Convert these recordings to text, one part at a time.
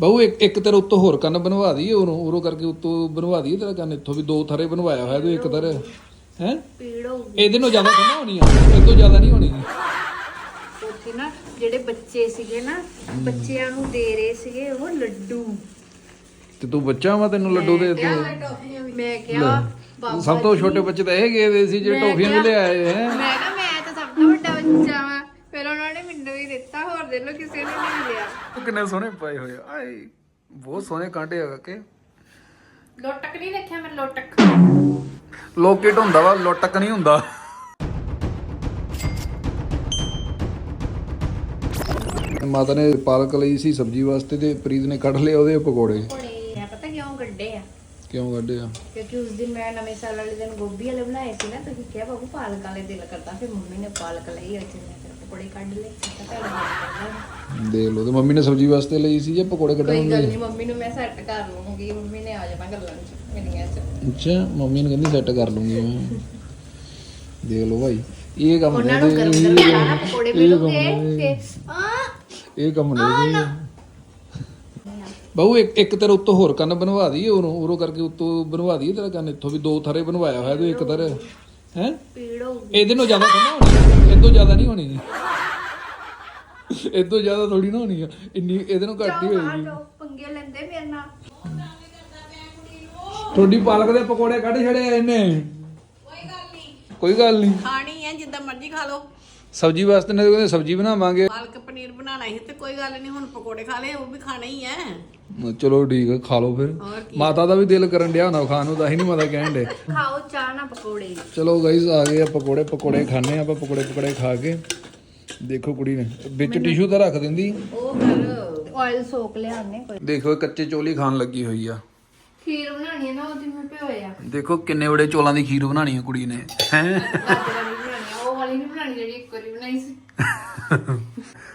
ਬਾਹੂ ਇੱਕ ਇੱਕ ਤੇਰਾ ਉੱਤੋਂ ਹੋਰ ਕੰਨ ਬਣਵਾ ਦਈਏ ਉਰੋਂ ਉਰੋਂ ਕਰਕੇ ਉੱਤੋਂ ਬਣਵਾ ਦਈਏ ਤੇਰਾ ਕੰਨ ਇੱਥੋਂ ਵੀ ਦੋ ਥਰੇ ਬਣਵਾਇਆ ਹੋਇਆ ਤੇ ਇੱਕ ਥਰ। ਹੈ? ਪੀੜ ਹੋਊਗੀ। ਇਹਦੇ ਨਾਲੋਂ ਜ਼ਿਆਦਾ ਤਾਂ ਹੋਣੀ ਆ ਇਹ ਤੋਂ ਜ਼ਿਆਦਾ ਨਹੀਂ ਹੋਣੀ। ਉੱਥੇ ਨਾ ਜਿਹੜੇ ਬੱਚੇ ਸੀਗੇ ਨਾ ਬੱਚਿਆਂ ਨੂੰ ਦੇ ਰਹੇ ਸੀਗੇ ਉਹ ਲੱਡੂ। ਤੇ ਤੂੰ ਬੱਚਾ ਵਾ ਤੈਨੂੰ ਲੱਡੂ ਦੇ ਦੇ ਮੈਂ ਕਿਹਾ ਬਾਬਾ ਸਭ ਤੋਂ ਛੋਟੇ ਬੱਚੇ ਤਾਂ ਇਹ ਗਏ ਦੇ ਸੀ ਜਿਹੜੇ ਟੋਫੀਆਂ ਵੀ ਲੈ ਆਏ ਹੈ? ਮੈਂ ਕਿਹਾ ਮੈਂ ਤਾਂ ਸਭ ਤੋਂ ਵੱਡਾ ਬੱਚਾ ਵਾਂ ਫਿਰ ਉਹਨਾਂ ਨੇ ਮੈਨੂੰ ਹੀ ਲੋ ਕਿਸੇ ਨੂੰ ਨਹੀਂ ਮਿਲਿਆ। ਕਿੰਨੇ ਸੋਹਣੇ ਪਾਏ ਹੋਏ ਆ। ਆਏ ਬਹੁਤ ਸੋਹਣੇ ਕਾਂਟੇ ਆ ਕੇ ਲੋਟਕ ਨਹੀਂ ਦੇਖਿਆ ਮੈਂ ਲੋਟਕ। ਲੋਕੇਟ ਹੁੰਦਾ ਵਾ ਲੋਟਕ ਨਹੀਂ ਹੁੰਦਾ। ਮਾਤਾ ਨੇ ਪਾਲਕ ਲਈ ਸੀ ਸਬਜ਼ੀ ਵਾਸਤੇ ਤੇ ਪ੍ਰੀਤ ਨੇ ਕੱਢ ਲਏ ਉਹਦੇ ਪਕੌੜੇ। ਕੋਲੇ ਮੈਂ ਪਤਾ ਕਿਉਂ ਗੱਡੇ ਆ? ਕਿਉਂ ਕੱਢੇ ਆ? ਕਿਉਂਕਿ ਉਸ ਦਿਨ ਮੈਂ ਨਵੇਂ ਸਾਲ ਵਾਲੇ ਦਿਨ ਗੋਭੀ ਵਾਲੇ ਬਣਾਏ ਸੀ ਨਾ ਤੁਸੀਂ ਕਿਹਾ ਬਾਬੂ ਪਾਲਕ ਵਾਲੇ ਦਿਲ ਕਰਦਾ ਫਿਰ ਮੰਮੀ ਨੇ ਪਾਲਕ ਲਈ ਅੱਜ ਮੈਂ ਫਿਰ ਪਕੌੜੇ ਕੱਢ ਲਏ। ਦੇਖ ਲਓ ਤੇ ਮੰਮੀ ਨੇ ਸਬਜ਼ੀ ਵਾਸਤੇ ਲਈ ਸੀ ਜਾਂ ਪਕੌੜੇ ਕੋਈ ਕੱਢਣ ਗੱਲ ਲਈ? ਨਹੀਂ ਮੰਮੀ ਨੂੰ ਮੈਂ ਸੈੱਟ ਕਰ ਲਵਾਂਗੀ ਮੰਮੀ ਨੇ ਆ ਜਾਣਾ ਗੱਲਾਂ ਚ ਮੇਰੀਆਂ ਚ। ਅੱਛਾ ਮੰਮੀ ਨੇ ਕਹਿੰਦੀ ਸੈੱਟ ਕਰ ਲੂੰਗੀ ਮੈਂ। ਦੇਖ ਲਓ ਭਾਈ ਇਹ ਕੰਮ ਉਹਨਾਂ ਨੂੰ ਨੇ ਗਰਮ ਗਰਮ ਖਾਣਾ ਪਕੌੜੇ ਮਿਲੂਗੇ ਤੇ ਆ ਇਹ ਕੰਮ ਨਹੀਂ ਜੀ। ਬਾਹੂ ਇੱਕ ਇੱਕ ਤੇਰਾ ਉੱਤੋਂ ਹੋਰ ਕੰਨ ਬਣਵਾ ਦਈਏ ਉਰੋਂ ਉਰੋਂ ਕਰਕੇ ਉੱਤੋਂ ਬਣਵਾ ਦਈਏ ਤੇਰਾ ਕੰਨ ਇੱਥੋਂ ਵੀ ਦੋ ਥਰੇ ਬਣਵਾਇਆ ਹੋਇਆ ਤੇ ਇੱਕ ਥਰ। ਹੈ? ਪੀੜ ਹੋਊਗੀ। ਇਹਦੇ ਨਾਲੋਂ ਜ਼ਿਆਦਾ ਤਾਂ ਹੋਣੀ। ਇਹ ਤੋਂ ਜ਼ਿਆਦਾ ਨਹੀਂ ਹੋਣੀ। ਇਹ ਤੋਂ ਜ਼ਿਆਦਾ ਥੋੜੀ ਨਾ ਹੋਣੀ ਆ। ਇੰਨੀ ਇਹਦੇ ਨੂੰ ਘੱਟ ਹੀ ਹੋਏਗੀ। ਪੰਗੇ ਲੈਂਦੇ ਮੇਰੇ ਨਾਲ। ਤੁਹਾਡੀ ਪਾਲਕ ਦੇ ਪਕੌੜੇ ਕੱਢ ਛੜੇ ਆ ਇਹਨੇ। ਕੋਈ ਗੱਲ ਨਹੀਂ। ਖਾਣੀ ਹੈ ਜਿੱਦਾਂ ਮਰਜ਼ੀ ਖਾ ਲਓ। ਸਬਜ਼ੀ ਵਾਸਤੇ ਨੇ ਕਹਿੰਦੇ ਸਬਜ਼ੀ ਬਣਾਵਾਂਗੇ। ਪਾਲਕ ਪਨੀਰ ਬਣਾਉਣਾ ਸੀ ਤੇ ਕੋਈ ਗੱਲ ਨਹੀਂ ਹੁਣ ਪਕੌੜੇ ਖਾ ਲਏ ਉਹ ਵੀ ਖਾਣਾ ਹੀ ਹੈ ਚਲੋ ਠੀਕ ਹੈ ਖਾ ਲਓ ਫਿਰ। ਮਾਤਾ ਦਾ ਵੀ ਦਿਲ ਕਰਨ ਡਿਆ ਹੋਣਾ ਖਾਣ ਨੂੰ ਤਾਂ ਹੀ ਨਹੀਂ ਮਾਤਾ ਕਹਿਣ ਦੇ ਖਾਓ ਚਾਹ ਨਾ ਪਕੌੜੇ। ਚਲੋ ਗਾਈਜ਼ ਆ ਗਏ ਆ ਪਕੌੜੇ ਪਕੌੜੇ ਖਾਣੇ ਆ ਆਪਾਂ ਪਕੌੜੇ ਪਕੌੜੇ ਖਾ ਕੇ। ਦੇਖੋ ਕੁੜੀ ਨੇ ਵਿੱਚ ਟਿਸ਼ੂ ਤਾਂ ਰੱਖ ਦਿੰਦੀ। ਉਹ ਕਰ ਆਇਲ ਸੋਕ ਲਿਆਉਣੇ ਕੋਈ। ਦੇਖੋ ਇਹ ਕੱਚੇ ਚੋਲੀ ਖਾਣ ਲੱਗੀ ਹੋਈ ਆ। ਖੀਰ ਬਣਾਉਣੀ ਹੈ ਨਾ ਉਹਦੀ ਮੈਂ ਭਿਓਇਆ ਦੇਖੋ ਕਿੰਨੇ ਬੜੇ ਚੋਲਾਂ ਦੀ ਖੀਰ ਬਣਾਣੀ ਆ ਕੁੜੀ ਨੇ ਹੈ? ਗਾਜਰਾਂ ਦੀ ਬਣਾਉਣੀ ਆ ਉਹ ਵਾਲੀ ਨਹੀਂ ਬਣਾਉਣੀ ਜਿਹੜੀ ਇੱਕ ਵਾਰੀ ਬਣਾਈ ਸੀ।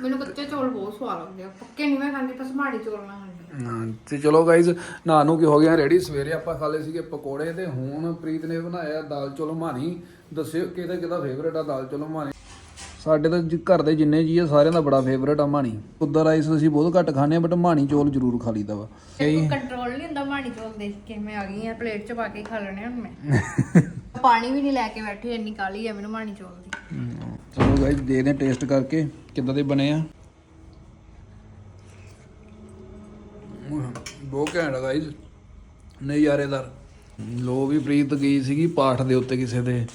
ਮੈਨੂੰ ਕੱਚੇ ਚੌਲ ਬਹੁਤ ਸਵਾਦ ਲੱਗਦੇ ਆ। ਪੱਕੇ ਨਹੀਂ ਮੈਂ ਖਾਂਦੀ ਬਸ ਮਾੜੀ ਚੌਲ ਨਾ ਖਾਂਦੀ ਤੇ ਚਲੋ ਗਾਈਜ਼ ਨਾ ਨੂੰ ਕੀ ਹੋ ਗਿਆ ਰੈਡੀ ਸਵੇਰੇ ਆਪਾਂ ਖਾ ਲਏ ਸੀਗੇ ਪਕੌੜੇ ਤੇ ਹੁਣ ਪ੍ਰੀਤ ਨੇ ਬਣਾਇਆ ਦਾਲ ਚੌਲ ਮਾਣੀ ਦੱਸਿਓ ਕਿਹਦਾ ਕਿਹਦਾ ਫੇਵਰੇਟ ਆ ਦਾਲ ਚੌਲ ਸਾਡੇ ਤਾਂ ਜੀ ਘਰ ਦੇ ਜਿੰਨੇ ਜੀ ਆ ਸਾਰਿਆਂ ਦਾ ਬੜਾ ਫੇਵਰੇਟ ਆ ਮਾਣੀ। ਉਦਾਂ ਰਾਈਸ ਅਸੀਂ ਬਹੁਤ ਘੱਟ ਖਾਂਦੇ ਆ ਬਟ ਮਾਣੀ ਚੌਲ ਜ਼ਰੂਰ ਖਾ ਲਈਦਾ ਵਾ। ਕੰਟਰੋਲ ਨਹੀਂ ਹੁੰਦਾ ਮਾੜੀ ਚੌਲ ਦੇਖ ਕੇ ਮੈਂ ਆ ਗਈ ਆ ਪਲੇਟ 'ਚ ਪਾ ਕੇ ਖਾ ਲੈਣੇ ਹੁਣ ਮੈਂ। ਪਾਣੀ ਵੀ ਨਹੀਂ ਲੈ ਕੇ ਬੈਠੀ ਇੰਨੀ ਕਾਲੀ ਆ ਮੈਨੂੰ ਮਾੜੀ ਚੌਲ ਦੀ। ਚਲੋ ਗਾਈਜ਼ ਦੇਖਦੇ ਟੇਸਟ ਕਰਕੇ ਕਿੱਦਾਂ ਦੇ ਬਣੇ ਆ। ਬਹੁਤ ਘੈਂਟ ਗਾਈਜ਼ ਨਜ਼ਾਰੇਦਾਰ। ਲੋ ਵੀ ਪ੍ਰੀਤ ਗਈ ਸੀਗੀ ਪਾਠ ਦੇ ਉੱਤੇ ਕਿਸੇ ਦੇ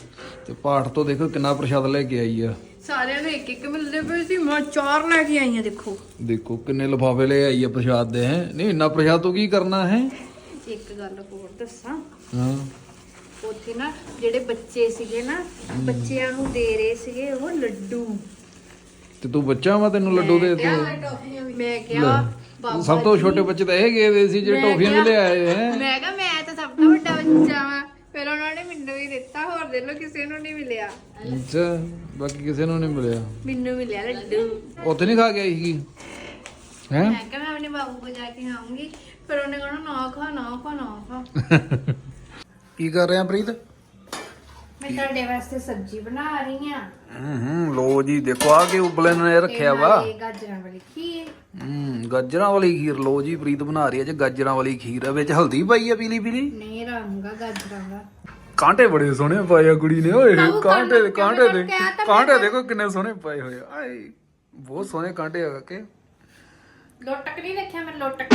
ਤੇ ਪਾਠ ਤੋਂ ਦੇਖੋ ਕਿੰਨਾ ਪ੍ਰਸ਼ਾਦ ਲੈ ਕੇ ਆਈ ਆ। ਸਾਰਿਆਂ ਨੂੰ ਇੱਕ ਇੱਕ ਮਿਲਦੇ ਪਏ ਸੀ। ਮੈਂ ਚਾਰ ਲੈ ਕੇ ਆਈ ਆ ਦੇਖੋ। ਦੇਖੋ ਕਿੰਨੇ ਲਿਫਾਫੇ ਲੈ ਆਈ ਆ ਪ੍ਰਸ਼ਾਦ ਦੇ ਹੈ? ਨਹੀਂ ਇੰਨਾ ਪ੍ਰਸ਼ਾਦ ਤੋਂ ਕੀ ਕਰਨਾ ਹੈ? ਇੱਕ ਗੱਲ ਹੋਰ ਦੱਸਾਂ। ਹਾਂ। ਉੱਥੇ ਨਾ ਜਿਹੜੇ ਬੱਚੇ ਸੀਗੇ ਨਾ ਬੱਚਿਆਂ ਨੂੰ ਦੇ ਰਹੇ ਸੀਗੇ ਉਹ ਲੱਡੂ। ਤੇ ਤੂੰ ਬੱਚਾ ਵਾ ਤੈਨੂੰ ਲੱਡੂ ਦੇ ਦੇ। ਮੈਂ ਕਿਹਾ ਬਾਬਾ ਸਭ ਤੋਂ ਛੋਟੇ ਬੱਚੇ ਤਾਂ ਇਹ ਗਏ ਦੇ ਸੀ ਜਿਹੜੇ ਟੋਫੀਆਂ ਵੀ ਲੈ ਆਏ ਹੈ? ਮੈਂ ਕਿਹਾ ਮੈਂ ਤਾਂ ਸਭ ਤੋਂ ਵੱਡਾ ਬੱਚਾ ਵਾਂ ਫਿਰ ਉਹਨਾਂ ਨੇ ਮੈਨੂੰ ਹੀ ਦਿੱਤਾ ਹੋਰ ਦੇ ਲੋ ਕਿਸੇ ਨੂੰ ਨਹੀਂ ਮਿਲਿਆ। ਅੱਛਾ ਬਾਕੀ ਕਿਸੇ ਨੂੰ ਨਹੀਂ ਮਿਲਿਆ। ਮੈਨੂੰ ਮਿਲਿਆ ਲੱਡੂ। ਉੱਥੇ ਨਹੀਂ ਖਾ ਕੇ ਆਈ ਸੀਗੀ? ਹੈ? ਮੈਂ ਕਿਹਾ ਮੈਂ ਆਪਣੇ ਬਾਬੂ ਕੋਲ ਜਾ ਕੇ ਆਉਂਗੀ ਫਿਰ ਉਹਨੇ ਕਹਣਾ ਨਾ ਖਾ ਨਾ ਖਾ ਨਾ ਖਾ। ਕੀ ਕਰ ਰਿਹਾ ਪ੍ਰੀਤ? ਮੈਂ ਤੁਹਾਡੇ ਵਾਸਤੇ ਸਬਜ਼ੀ ਬਣਾ ਰਹੀ ਆ ਹੂੰ ਹੂੰ ਲੋ ਜੀ ਦੇਖੋ ਆ ਕੇ ਉਬਲੇ ਨੇ ਰੱਖਿਆ ਵਾ। ਗਾਜਰਾਂ ਵਾਲੀ ਖੀਰ। ਹੂੰ ਗਾਜਰਾਂ ਵਾਲੀ ਖੀਰ ਲੋ ਜੀ ਪ੍ਰੀਤ ਬਣਾ ਰਹੀ ਹੈ ਜੇ ਗਾਜਰਾਂ ਵਾਲੀ ਖੀਰ। ਆ ਵਿੱਚ ਹਲਦੀ ਪਾਈ ਆ ਪੀਲੀ ਪੀਲੀ ਨਹੀਂ ਰੰਗਾ ਗਾਜਰਾਂ ਦਾ। ਕਾਂਟੇ ਬੜੇ ਸੋਹਣੇ ਪਾਏ ਆ ਕੁੜੀ ਨੇ ਓਏ ਕਾਂਟੇ ਦੇ ਕਾਂਟੇ ਦੇ ਕਹਿ ਤਾਂ ਕਾਂਟੇ ਦੇਖੋ ਕਿੰਨੇ ਸੋਹਣੇ ਪਾਏ ਹੋਏ ਆ। ਆਏ ਬਹੁਤ ਸੋਹਣੇ ਕਾਂਟੇ ਆ ਕੇ ਲੋਟਕ ਨਹੀਂ ਦੇਖਿਆ ਮੈਂ ਲੋਟਕ।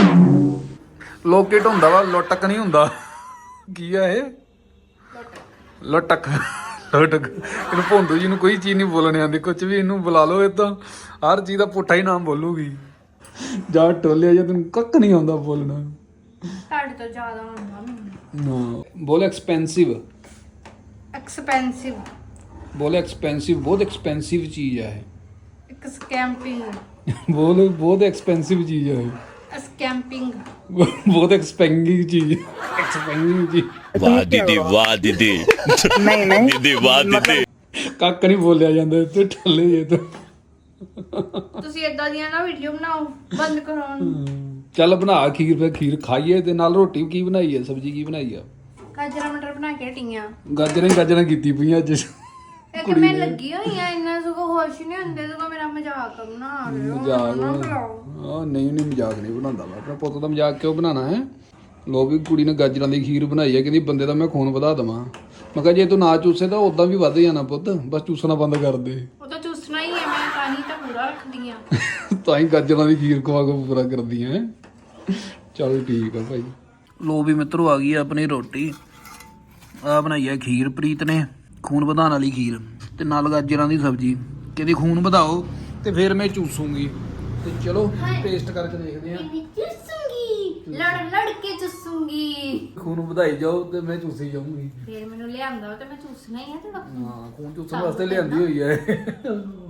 ਲੋਕੇਟ ਹੁੰਦਾ ਵਾ ਲੋਟਕ ਨਹੀਂ ਹੁੰਦਾ। ਕੀ ਆ ਇਹ? ਲੋਟਕ। ਲੋਟਕ। ਇਹਨੂੰ ਭੋਂਦੂ ਜੀ ਨੂੰ ਕੋਈ ਚੀਜ਼ ਨਹੀਂ ਬੋਲਣੀ ਆਉਂਦੀ ਕੁਝ ਵੀ ਇਹਨੂੰ ਬੁਲਾ ਲਓ ਇਹ ਤਾਂ। ਹਰ ਚੀਜ਼ ਦਾ ਪੁੱਠਾ ਹੀ ਨਾਮ ਬੋਲੂਗੀ। ਜਾ ਟੋਲਿਆ ਜਾਂ ਤੈਨੂੰ ਕੱਕ ਨਹੀਂ ਆਉਂਦਾ ਬੋਲਣਾ। ਤੁਹਾਡੇ ਤੋਂ ਜ਼ਿਆਦਾ ਹੁੰਦਾ ਮੈਨੂੰ। ਨਾ ਬੋਲ ਐਕਸਪੈਂਸਿਵ ਐਕਸਪੈਂਸਿਵ ਬੋਲ ਐਕਸਪੈਂਸਿਵ ਬਹੁਤ ਐਕਸਪੈਂਸਿਵ ਚੀਜ਼ ਹੈ ਇੱਕ ਸਕੈਂਪਿੰਗ ਬੋਲ ਬਹੁਤ ਐਕਸਪੈਂਸਿਵ ਚੀਜ਼ ਹੈ ਸਕੈਂਪਿੰਗ ਬਹੁਤ ਐਕਸਪੈਂਸਿਵ ਚੀਜ਼। ਐਕਸਪੈਂਸਿਵ ਚੀਜ਼। ਵਾਹ ਦੀਦੀ ਵਾਹ ਦੀਦੀ ਨਹੀਂ ਨਹੀਂ। ਦੀਦੀ ਵਾਹ ਦੀਦੀ ਕੱਕ ਨਹੀਂ ਬੋਲਿਆ ਜਾਂਦਾ ਇੱਥੇ ਠੱਲੇ ਜੇ ਤਾਂ। ਤੁਸੀਂ ਇਦਾਂ ਦੀਆਂ ਨਾ ਵੀਡੀਓ ਬਣਾਓ ਬੰਦ ਕਰੋ ਹੁਣ। ਚੱਲ ਬਣਾ ਖੀਰ ਫਿਰ ਖੀਰ ਖਾਈਏ ਤੇ ਨਾਲ ਰੋਟੀ ਕੀ ਬਣਾਈ ਹੈ ਸਬਜ਼ੀ ਕੀ ਬਣਾਈ ਆ? ਗਾਜਰਾਂ ਮਟਰ ਬਣਾ ਕੇ ਹਟੀਆਂ। ਗਾਜਰਾਂ ਹੀ ਗਾਜਰਾਂ ਕੀਤੀ ਪਈਆਂ ਅੱਜ। ਇੱਕ ਮੈਂ ਲੱਗੀ ਹੋਈ ਆ ਇੰਨਾ ਸਗੋਂ ਹੋਸ਼ ਨਹੀਂ ਹੁੰਦੇ ਸਗੋਂ ਮੇਰਾ ਮਜ਼ਾਕ ਬਣਾ ਰਹੇ ਹੋ ਮਜ਼ਾਕ ਨਾ ਬੁਲਾਓ ਆ ਨਹੀਂ ਨਹੀਂ ਮਜ਼ਾਕ ਨਹੀਂ ਬਣਾਉਂਦਾ ਮੈਂ। ਆਪਣਾ ਪੁੱਤ ਦਾ ਮਜ਼ਾਕ ਕਿਉਂ ਬਣਾਉਣਾ ਹੈ? ਲੋ ਵੀ ਕੁੜੀ ਨੇ ਗਾਜਰਾਂ ਦੀ ਖੀਰ ਬਣਾਈ ਹੈ ਕਹਿੰਦੀ ਬੰਦੇ ਦਾ ਮੈਂ ਖੂਨ ਵਧਾ ਦਵਾਂ। ਮੈਂ ਕਿਹਾ ਜੇ ਤੂੰ ਨਾ ਚੂਸੇ ਤਾਂ ਉਦਾਂ ਵੀ ਵੱਧ ਜਾਣਾ ਪੁੱਤ। ਬਸ ਚੂਸਣਾ ਬੰਦ ਕਰ ਦੇ। ਉਹ ਤਾਂ ਚੂਸਣਾ ਹੀ ਹੈ ਮੈਂ ਹੀ ਤਾਂ ਪੂਰਾ ਰੱਖਦੀ ਆ ਤਾਂ ਹੀ ਗਾਜਰਾਂ ਦੀ ਖੀਰ ਖਵਾ ਕੇ ਪੂਰਾ ਕਰਦੀ ਹੈ। ਚਲ ਠੀਕ ਆ ਭਾਈ। ਲੋ ਵੀ ਮਿੱਤਰੋ ਆ ਗਈ ਆ ਆਪਣੀ ਰੋਟੀ। ਆ ਬਣਾਈ ਆ ਖੀਰ ਪ੍ਰੀਤ ਨੇ ਖੂਨ ਵਧਾਉਣ ਵਾਲੀ ਖੀਰ ਤੇ ਨਾਲ ਗਾਜਰਾਂ ਦੀ ਸਬਜ਼ੀ। ਕਹਿੰਦੀ ਖੂਨ ਵਧਾਓ ਤੇ ਫਿਰ ਮੈਂ ਚੂਸੂਗੀ। ਤੇ ਚਲੋ ਟੇਸਟ ਕਰਕੇ ਦੇਖਦੇ ਆ ਚੂਸੂਗੀ। ਲੜ ਲੜ ਕੇ ਚੂਸੂਗੀ। ਖੂਨ ਵਧਾਈ ਜਾਓ ਤੇ ਮੈਂ ਚੂਸੀ ਜਾਊਂਗੀ। ਫਿਰ ਮੈਨੂੰ ਲਿਆਂਦਾ ਤੇ ਮੈਂ ਚੂਸਣਾ ਹੀ ਆ ਤੇ ਹਾਂ ਖੂਨ ਚੂਸਣ ਵਾਸਤੇ ਲਿਆਂਦੀ ਹੋਈ ਹੈ